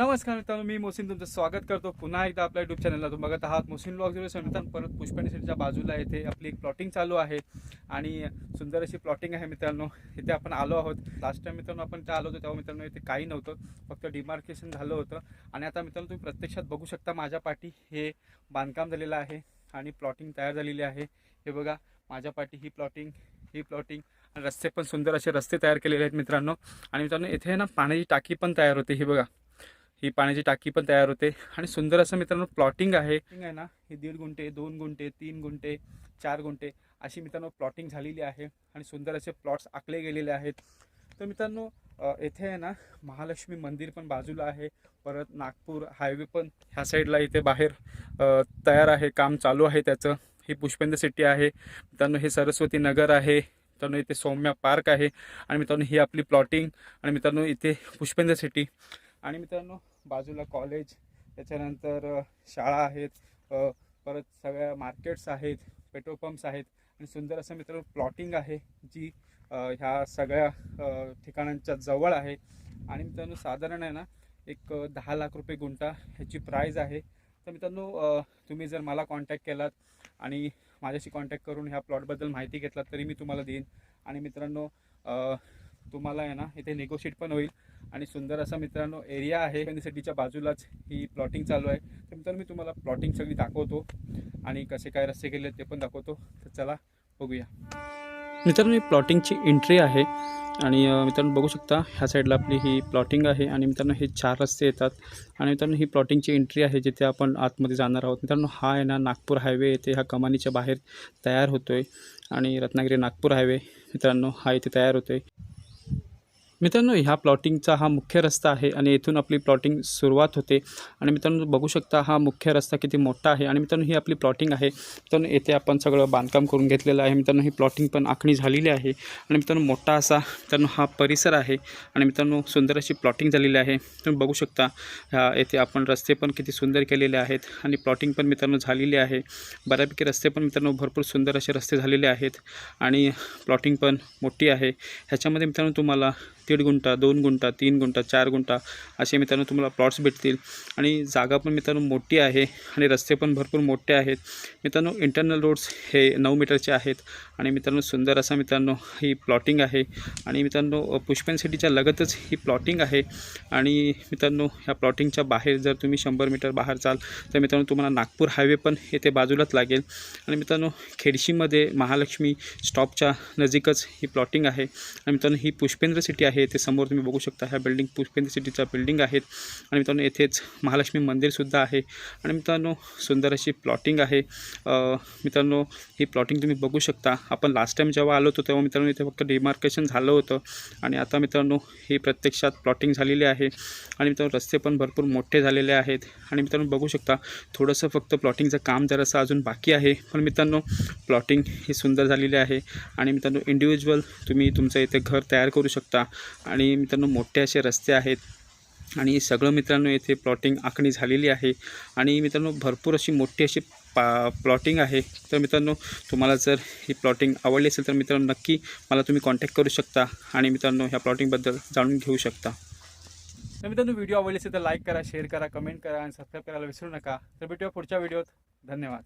नमस्कार मित्रांनो मी मोसिन तुमचं स्वागत करतो पुन्हा एकदा आपल्या युट्यूब चॅनलला तुम्ही बघत आहात मोसिन ब्लॉग झिरो मित्रांनो परत पुष्पणी सिटीच्या बाजूला इथे आपली एक प्लॉटिंग चालू आहे आणि सुंदर अशी प्लॉटिंग आहे मित्रांनो. इथे आपण आलो आहोत. लास्ट टाइम मित्रांनो आपण त्या आलो होतो तेव्हा मित्रांनो इथे काही नव्हतं. फक्त डिमार्केशन झालं होतं. आणि आता मित्रांनो तुम्ही प्रत्यक्षात बघू शकता माझ्या पाठी हे बांधकाम झालेलं आहे आणि प्लॉटिंग तयार झालेली आहे. हे बघा माझ्या पाठी ही प्लॉटिंग ही प्लॉटिंग आणि रस्ते पण सुंदर असे रस्ते तयार केलेले आहेत मित्रांनो. आणि मित्रांनो इथे ना पाण्याची टाकी पण तयार होते. ही बघा ही पाण्याची टाकी पण तयार होते. आणि सुंदर असं मित्रांनो प्लॉटिंग आहे. आहे ना? हे दीड गुंठे दोन गुंठे तीन गुंठे चार गुंठे अशी मित्रांनो प्लॉटिंग झालेली आहे. आणि सुंदर असे प्लॉट्स आखले गेलेले आहेत. तर मित्रांनो येथे आहे ना महालक्ष्मी मंदिर पण बाजूला आहे. परत नागपूर हायवे पण ह्या साईडला इथे बाहेर तयार आहे. काम चालू आहे त्याचं. ही पुष्पेंद्र सिटी आहे. मित्रांनो हे सरस्वती नगर आहे. मित्रांनो इथे सौम्या पार्क आहे. आणि मित्रांनो ही आपली प्लॉटिंग आणि मित्रांनो इथे पुष्पेंद्र सिटी. आणि मित्रांनो बाजूला कॉलेज त्याच्यानंतर शाळा आहेत परत सगळ्या मार्केट्स आहेत पेट्रोल पंप्स आहेत आणि सुंदर असं मित्रांनो प्लॉटिंग आहे जी ह्या सगळ्या ठिकाणांच्या जवळ आहे. आणि मित्रांनो साधारण आहे ना एक दहा लाख रुपये गुंठा ह्याची प्राईज आहे. तर मित्रांनो तुम्ही जर मला कॉन्टॅक्ट केलात आणि माझ्याशी कॉन्टॅक्ट करून ह्या प्लॉटबद्दल माहिती घेतलात तरी मी तुम्हाला देईन. आणि मित्रांनो तुम्हाला आहे ना इथे निगोशिएट पण होईल. आणि सुंदर असा मित्रांनो एरिया आहे. सिटीच्या बाजूलाच ही प्लॉटिंग चालू आहे. तर मित्रांनो मी तुम्हाला प्लॉटिंग सगळी दाखवतो. आणि कसे काय रस्ते केले ते पण दाखवतो. तर चला बघूया. मित्रांनो ही प्लॉटिंगची एंट्री आहे. आणि मित्रांनो बघू शकता ह्या साईडला आपली ही प्लॉटिंग आहे. आणि मित्रांनो हे चार रस्ते येतात. आणि मित्रांनो ही प्लॉटिंगची एंट्री आहे जिथे आपण आतमध्ये जाणार आहोत. मित्रांनो हा आहे ना नागपूर हायवे येथे ह्या कमानीच्या बाहेर तयार होतो आहे आणि रत्नागिरी नागपूर हायवे मित्रांनो हा इथे तयार होतो आहे मित्रांनो ह्या प्लॉटिंगचा हा मुख्य रस्ता आहे आणि येथून आपली प्लॉटिंग सुरुवात होते. आणि मित्रांनो बघू शकता हा मुख्य रस्ता किती मोठा आहे आणि मित्रांनो ही आपली प्लॉटिंग आहे. मित्रांनो येथे आपण सगळं बांधकाम करून घेतलेलं आहे. मित्रांनो ही प्लॉटिंग पण आखणी झालेली आहे. आणि मित्रांनो मोठा असा मित्रांनो हा परिसर आहे. आणि मित्रांनो सुंदर अशी प्लॉटिंग झालेली आहे. तुम्ही बघू शकता ह्या येथे आपण रस्ते पण किती सुंदर केलेले आहेत आणि प्लॉटिंग पण मित्रांनो झालेली आहे. बऱ्यापैकी रस्ते पण मित्रांनो भरपूर सुंदर असे रस्ते झालेले आहेत आणि प्लॉटिंग पण मोठी आहे. ह्याच्यामध्ये मित्रांनो तुम्हाला दीड गुंठा दोन गुंठा तीन गुंठा चार गुंठा असे मित्रांनो तुम्हाला प्लॉट्स भेटतील. आणि जागा पण मित्रांनो मोठी आहे आणि रस्ते पण भरपूर मोठे आहेत. मित्रांनो इंटरनल रोड्स हे नऊ मीटरचे आहेत आणि मित्रांनो सुंदर असा मित्रांनो ही प्लॉटिंग आहे. आणि मित्रांनो अ, पुष्पन सिटीच्या लगतच ही प्लॉटिंग आहे. आणि मित्रांनो ह्या प्लॉटिंगच्या बाहेर जर तुम्ही शंभर मीटर बाहेर चाल तर मित्रांनो तुम्हाला नागपूर हायवे पण येथे बाजूलाच लागेल. आणि मित्रांनो खेडशीमध्ये महालक्ष्मी स्टॉपच्या नजीकच ही प्लॉटिंग आहे. आणि मित्रांनो ही पुष्पेंद्र सिटी आहे. ते समोर तुम्ही बघू शकता ह्या बिल्डिंग पुष्पेंद्र सिटीच्या बिल्डिंग आहेत. आणि मित्रांनो येथेच महालक्ष्मी मंदिरसुद्धा आहे. आणि मित्रांनो सुंदर अशी प्लॉटिंग आहे. मित्रांनो ही प्लॉटिंग तुम्ही बघू शकता. आपण लास्ट टाईम जेव्हा आलो होतो तेव्हा मित्रांनो इथे फक्त डिमार्केशन झालं होतं. आणि आता मित्रांनो ही प्रत्यक्षात प्लॉटिंग झालेली आहे. आणि मित्रांनो रस्ते पण भरपूर मोठे झालेले आहेत. आणि मित्रांनो बघू शकता थोडंसं फक्त प्लॉटिंगचं काम जरासं अजून बाकी आहे. पण मित्रांनो प्लॉटिंग ही सुंदर झालेली आहे. आणि मित्रांनो इंडिव्हिज्युअल तुम्ही तुमचं इथे घर तयार करू शकता. आणि मित्रांनो मोठे असे रस्ते आहेत. आणि सगळं मित्रांनो येथे प्लॉटिंग आखणी झालेली आहे. आणि मित्रांनो भरपूर अशी मोठी अशी पा प्लॉटिंग आहे. तर मित्रांनो तुम्हाला जर ही प्लॉटिंग आवडली असेल तर मित्रांनो नक्की मला तुम्ही कॉन्टॅक्ट करू शकता. आणि मित्रांनो ह्या प्लॉटिंगबद्दल जाणून घेऊ शकता. तर मित्रांनो व्हिडिओ आवडली असेल तर लाईक करा शेअर करा कमेंट करा आणि सबस्क्राईब करायला विसरू नका. तर भेटूया पुढच्या व्हिडिओत धन्यवाद.